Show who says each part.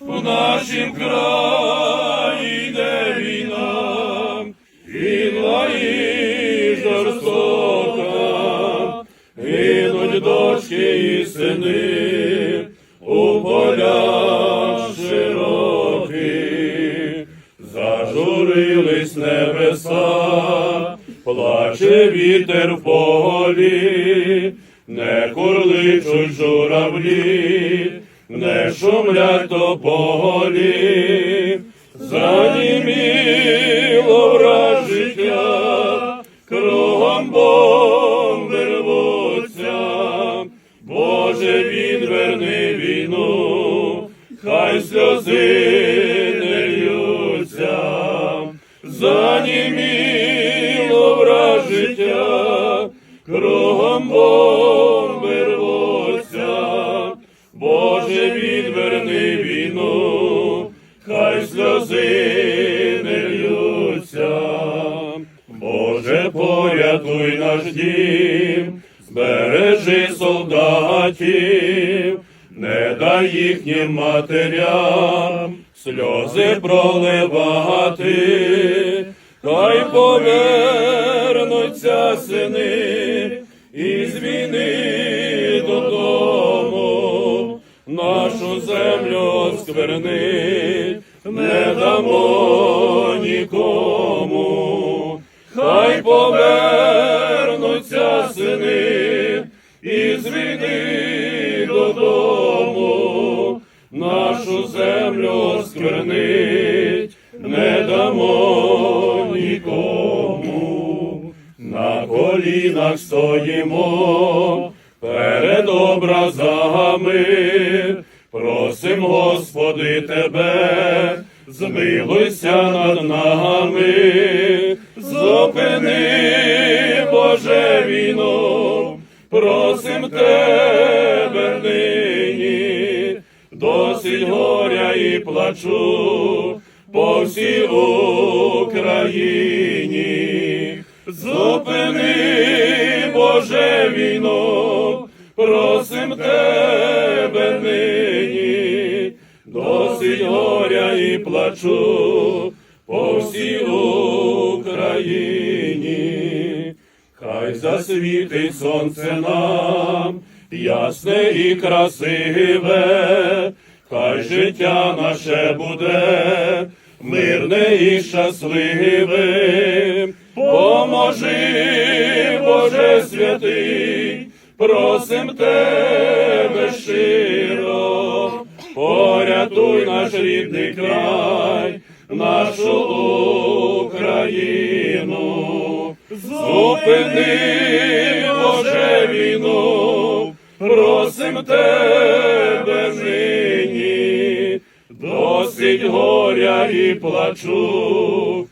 Speaker 1: в нашім краї йде війна, війна і жорстока, гинуть дочки і сини. У полях широких, зажурились небеса, плаче вітер в полі, не курличуть журавлі, не шумлять тополі, заніміло враз життя, кругом бомби рвуться, Боже, відверни війну, хай сльози не льються, заніміло враз життя, кругом бомби Боже, відверни війну, хай сльози не льються. Боже, порятуй наш дім, збережи солдатів, не дай їхнім матерям сльози проливати, хай повернуться сини землю сквернить, не дамо нікому, хай повернуться сини із війни додому, нашу землю сквернить, не дамо нікому, на колінах стоїмо перед образами, просим, Господи, Тебе, змилуйся над нами, зупини, Боже, війну, просим Тебе нині, досить горя і плачу по всій Україні. Зупини, Боже, війну, просим Тебе досить горя і плачу по всій Україні. Хай засвітить сонце нам, ясне і красиве, хай життя наше буде мирне і щасливе. Поможи, Боже святий, просим тебе щиро, порятуй наш рідний край, нашу Україну, зупини, Боже, війну, просим тебе нині, досить горя і плачу